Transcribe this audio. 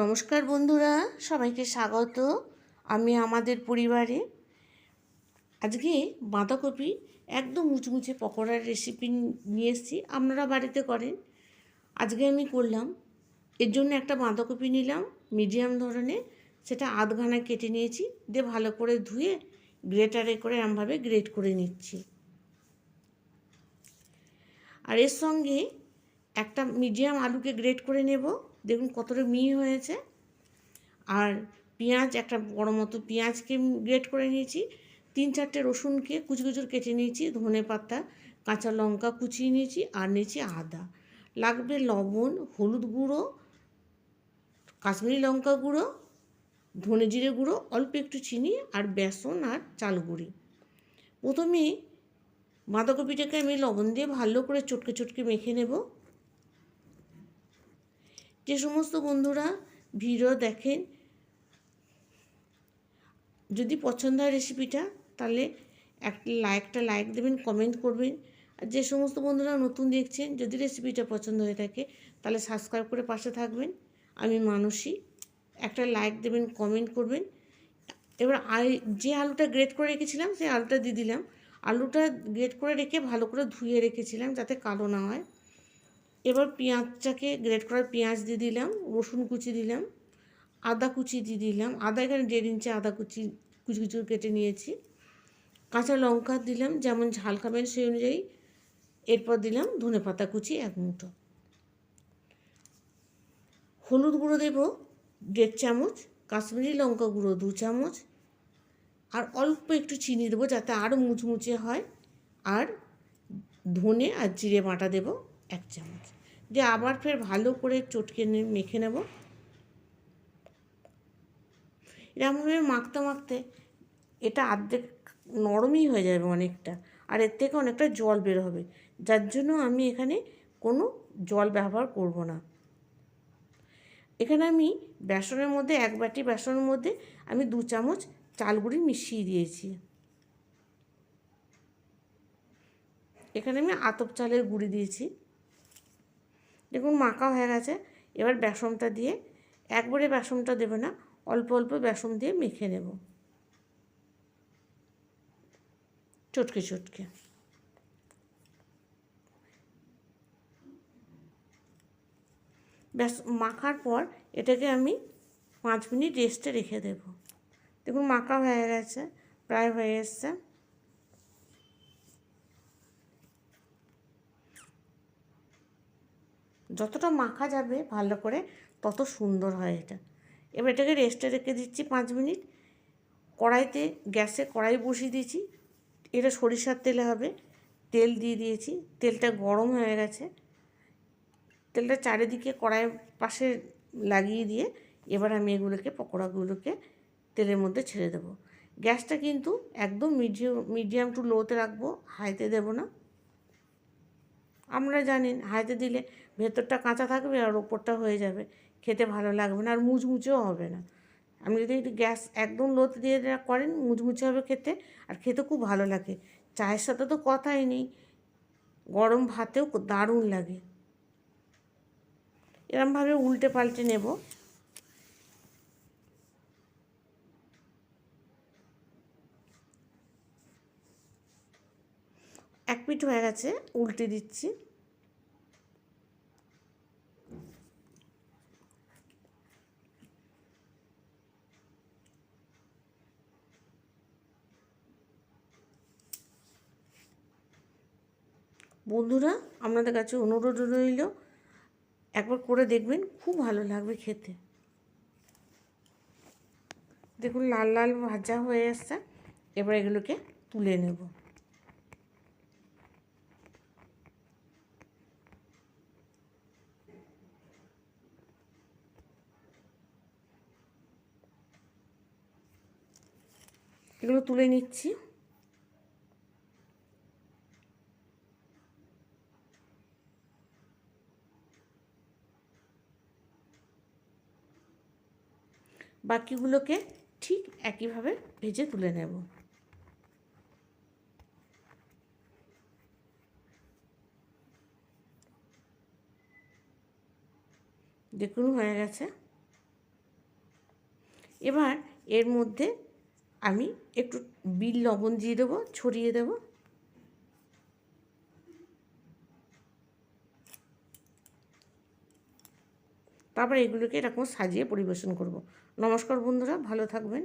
নমস্কার বন্ধুরা, সবাইকে স্বাগত আমি আমাদের পরিবারে। আজকে বাঁধাকপি একদম মুচমুচে পকোড়ার রেসিপি নিয়ে এসেছি, আপনারা বাড়িতে করেন। আজকে আমি করলাম, এর জন্য একটা বাঁধাকপি নিলাম মিডিয়াম ধরনের, সেটা আধখানা কেটে নিয়েছি, দিয়ে ভালো করে ধুয়ে গ্রেটারে করে এরমভাবে গ্রেট করে নিচ্ছি। আর এর সঙ্গে একটা মিডিয়াম আলুকে গ্রেট করে নেব দেখুন কতটা মিহি হয়েছে। আর পেঁয়াজ, একটা বড় মতো পেঁয়াজকে গ্রেট করে নিয়েছি। তিন চারটে রসুনকে কুচি কুচুর কেটে নিয়েছি, ধনে পাতা, কাঁচা লঙ্কা কুচিয়ে নিয়েছি আর নিয়েছি আদা। লাগবে লবণ, হলুদ গুঁড়ো, কাশ্মীরি লঙ্কা গুঁড়ো, ধনে জিরে গুঁড়ো, অল্প একটু চিনি আর বেসন আর চাল গুঁড়ি। প্রথমে বাঁধাকপিটাকে আমি লবণ দিয়ে ভালো করে চটকে চটকে মেখে নেব। যে সমস্ত বন্ধুরা ভিডিও দেখেন, যদি পছন্দ হয় রেসিপিটা তাহলে একটা লাইকটা লাইক দেবেন কমেন্ট করবেন। আর যে সমস্ত বন্ধুরা নতুন দেখছেন, যদি রেসিপিটা পছন্দ হয়ে থাকে, তাহলে সাবস্ক্রাইব করে পাশে থাকবেন। আমি মানসী, একটা লাইক দেবেন কমেন্ট করবেন। এবার যে আলুটা গ্রেট করে রেখেছিলাম, সেই আলুটা দিয়ে দিলাম। আলুটা গ্রেট করে রেখে ভালো করে ধুয়ে রেখেছিলাম, যাতে কালো না হয়। এবার পেঁয়াজটাকে গ্রেট করা পেঁয়াজ দিয়ে দিলাম, রসুন কুচি দিলাম, আদা কুচি দিয়ে দিলাম। আদা এখানে দেড় ইঞ্চি আদা কুচি কুচি কুচি কেটে নিয়েছি। কাঁচা লঙ্কা দিলাম, যেমন ঝাল খাবেন সেই অনুযায়ী। এরপর দিলাম ধনে পাতা কুচি এক মুঠো। হলুদ গুঁড়ো দেব দেড় চামচ, কাশ্মীরি লঙ্কা গুঁড়ো দু চামচ, আর অল্প একটু চিনি দেবো যাতে আরও মুচমুচে হয়। আর ধনে আর জিরে বাটা দেব। এক চামচ। দিয়ে আবার ফের ভালো করে চটকে মেখে নেব। এরকমভাবে মাখতে মাখতে এটা আর্ধেক নরমই হয়ে যাবে অনেকটা, আর এর থেকে অনেকটা জল বের হবে। যার জন্য আমি এখানে কোনো জল ব্যবহার করব না। এখানে আমি বেসনের মধ্যে, এক বাটি বেসনের মধ্যে আমি দু চামচ চালগুড়ি মিশিয়ে দিয়েছি। এখানে আমি আতপ চালের গুঁড়ি দিয়েছি। দেখুন মাখা হয়ে গেছে। এবার বেসনটা দিয়ে একবারে বেসনটা দেবে না, অল্প অল্প বেসন দিয়ে মেখে নেব। চটকে চটকে। ব্যাস, মাখার পর এটাকে আমি পাঁচ মিনিট রেস্টে রেখে দেব। দেখুন মাখা হয়ে গেছে, প্রায় হয়ে এসছে। যতটা মাখা যাবে ভালো করে তত সুন্দর হয় এটা। এবার এটাকে রেস্টে রেখে দিচ্ছি পাঁচ মিনিট। কড়াইতে গ্যাসে কড়াই বসিয়ে দিয়েছি। এটা সরিষার তেলে হবে। তেল দিয়ে দিয়েছি। তেলটা গরম হয়ে গেছে। তেলটা চারিদিকে কড়াইয়ের পাশে লাগিয়ে দিয়ে এবার আমি এগুলোকে, পকোড়াগুলোকে তেলের মধ্যে ছেড়ে দেবো। গ্যাসটা কিন্তু একদম মিডিয়াম মিডিয়াম টু লোতে রাখব। হাইতে দেবো না। আমরা জানেন হাইতে দিলে ভেতরটা কাঁচা থাকবে আর ওপরটা হয়ে যাবে। খেতে ভালো লাগবে না আর মুচমুচেও হবে না। আপনি যদি গ্যাস একদম লোতে দিয়ে করেন, মুচমুচে হবে খেতে। আর খেতে খুব ভালো লাগে। চায়ের সাথে তো কথাই নেই। গরম ভাতেও দারুণ লাগে। এরমভাবে উল্টে পাল্টে নেব। এক পিঠ হয়ে গেছে, উল্টে দিচ্ছি। বন্ধুরা, আপনাদের কাছে অনুরোধ রইল, একবার করে দেখবেন, খুব ভালো লাগবে খেতে। দেখুন, লাল লাল ভাজা হয়ে আসছে, এবার এগুলোকে তুলে নেব। এগুলো তুলে নিচ্ছি। বাকিগুলোকে ঠিক একইভাবে ভেজে তুলে নেব। দেখুন, হয়ে গেছে। এবার এর মধ্যে আমি একটু বিল লবণ দিয়ে দেবো, ছড়িয়ে দেবো। তারপর এগুলোকে এরকম সাজিয়ে পরিবেশন করব। নমস্কার বন্ধুরা ভালো থাকবেন।